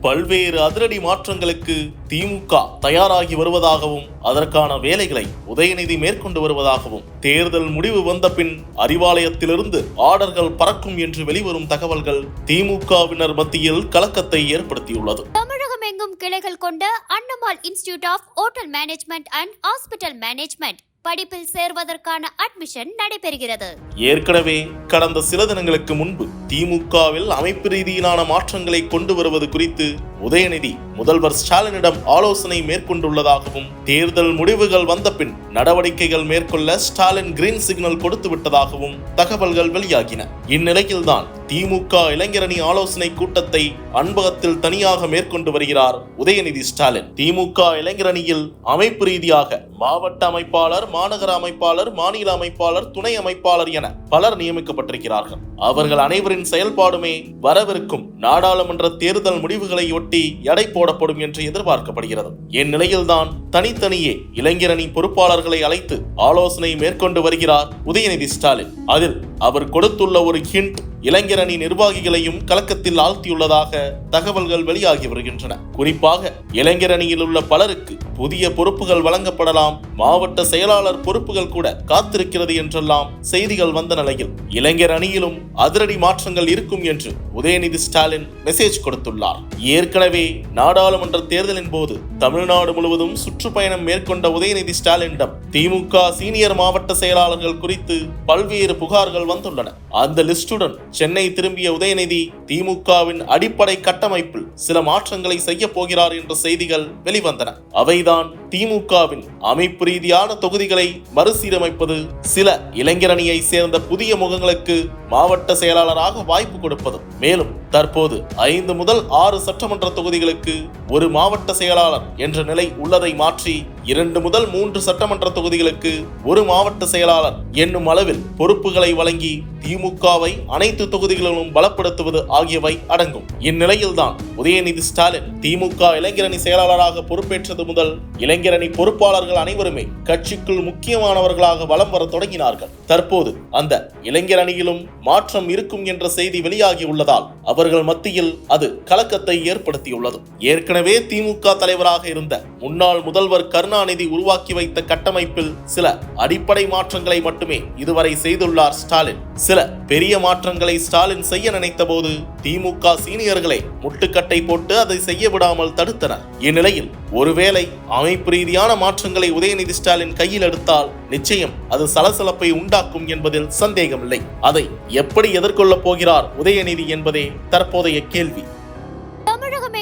பல்வேறு அதிரடி மாற்றங்களுக்கு திமுக தயாராகி வருவதாகவும் அதற்கான வேலைகளை உதயநிதி மேற்கொண்டு வருவதாகவும் தேர்தல் முடிவு வந்த பின் அறிவாலயத்திலிருந்து ஆர்டர்கள் பறக்கும் என்று வெளிவரும் தகவல்கள் திமுகவினர் மத்தியில் கலக்கத்தை ஏற்படுத்தியுள்ளது. தமிழகம் எங்கும் கிளைகள் கொண்ட Annamal institute of hotel management and hospital management படிப்பில் சேர்வதற்கான அட்மிஷன் நடைபெறுகிறது. ஏற்கனவே கடந்த சில தினங்களுக்கு முன்பு திமுகவில் அமைப்பு ரீதியிலான மாற்றங்களை கொண்டு வருவது குறித்து உதயநிதி முதல்வர் ஸ்டாலினிடம் ஆலோசனை மேற்கொண்டுள்ளதாகவும் தேர்தல் முடிவுகள் வந்த பின் நடவடிக்கைகள் மேற்கொள்ள ஸ்டாலின் கிரீன் சிக்னல் கொடுத்து விட்டதாகவும் தகவல்கள் வெளியாகின. இந்நிலையில்தான் திமுக இளைஞரணி ஆலோசனை கூட்டத்தை அன்பகத்தில் தனியாக மேற்கொண்டு வருகிறார் உதயநிதி ஸ்டாலின். திமுக இளைஞரணியில் அமைப்பு ரீதியாக மாவட்ட அமைப்பாளர் மாநகர அமைப்பாளர் மாநில அமைப்பாளர் துணை அமைப்பாளர் என பலர் நியமிக்கப்பட்டிருக்கிறார்கள். அவர்கள் அனைவரின் செயல்பாடுமே வரவிருக்கும் நாடாளுமன்ற தேர்தல் முடிவுகளை ஒட்டி எடை போடப்படும் என்று எதிர்பார்க்கப்படுகிறது. இந்நிலையில்தான் தனித்தனியே இளைஞரணி பொறுப்பாளர்களை அழைத்து ஆலோசனை மேற்கொண்டு வருகிறார் உதயநிதி ஸ்டாலின். அதில் அவர் கொடுத்துள்ள ஒரு ஹிண்ட் இளைஞர் அணி நிர்வாகிகளையும் கலக்கத்தில் ஆழ்த்தியுள்ளதாக தகவல்கள் வெளியாகி வருகின்றன. குறிப்பாக இளைஞர் அணியில் உள்ள பலருக்கு புதிய பொறுப்புகள் வழங்கப்படலாம் மாவட்ட செயலாளர் பொறுப்புகள் கூட காத்திருக்கிறது என்றெல்லாம் செய்திகள் வந்த நிலையில் இளைஞர் அணியிலும் அதிரடி மாற்றங்கள் இருக்கும் என்று உதயநிதி ஸ்டாலின் மெசேஜ் கொடுத்துள்ளார். ஏற்கனவே நாடாளுமன்ற தேர்தலின் போது தமிழ்நாடு முழுவதும் சுற்றுப்பயணம் மேற்கொண்ட உதயநிதி ஸ்டாலினிடம் திமுக சீனியர் மாவட்ட செயலாளர்கள் குறித்து பல்வேறு புகார்கள் வந்துள்ளன. அந்த லிஸ்டுடன் சென்னை திரும்பிய உதயநிதி திமுகவின் அடிப்படை கட்டமைப்பில் சில மாற்றங்களை செய்ய போகிறார் என்ற செய்திகள் வெளிவந்தன. அவைதான் திமுகவின் அமைப்பு ரீதியான தொகுதிகளை மறுசீரமைப்பது சில இளைஞரணியை சேர்ந்த புதிய முகங்களுக்கு மாவட்ட செயலாளராக வாய்ப்பு கொடுப்பது மேலும் தற்போது ஐந்து முதல் ஆறு சட்டமன்ற தொகுதிகளுக்கு ஒரு மாவட்ட செயலாளர் என்ற நிலை உள்ளதை மாற்றி இரண்டு முதல் மூன்று சட்டமன்ற தொகுதிகளுக்கு ஒரு மாவட்ட செயலாளர் என்னும் அளவில் பொறுப்புகளை வழங்கி திமுகவை அனைத்து தொகுதிகளிலும் பலப்படுத்துவது ஆகியவை அடங்கும். இந்நிலையில்தான் உதயநிதி ஸ்டாலின் திமுக இளைஞரணி செயலாளராக பொறுப்பேற்றது முதல் இளைஞரணி பொறுப்பாளர்கள் அனைவருமே கட்சிக்குள் முக்கியமானவர்களாக வலம் வர தொடங்கினார்கள். தற்போது அந்த இளைஞர் அணியிலும் மாற்றம் இருக்கும் என்ற செய்தி வெளியாகி உள்ளதால் அவர்கள் மத்தியில் அது கலக்கத்தை ஏற்படுத்தியுள்ளது. ஏற்கனவே திமுக தலைவராக இருந்த முன்னாள் முதல்வர் கருணாநிதி உருவாக்கி வைத்த கட்டமைப்பில் சில அடிப்படை மாற்றங்களை மட்டுமே இதுவரை செய்துள்ளார் ஸ்டாலின். சில பெரிய மாற்றங்களை ஸ்டாலின் செய்ய நினைத்த போது திமுக சீனியர்களை முட்டுக்கட்டை போட்டு அதை செய்ய விடாமல் தடுத்தனர். இந்நிலையில் ஒருவேளை அமைப்பு ரீதியான மாற்றங்களை உதயநிதி ஸ்டாலின் கையில் எடுத்தால் நிச்சயம் அது சலசலப்பை உண்டாக்கும் என்பதில் சந்தேகமில்லை. அதை எப்படி எதிர்கொள்ளப் போகிறார் உதயநிதி என்பதே தற்போதைய கேள்வி.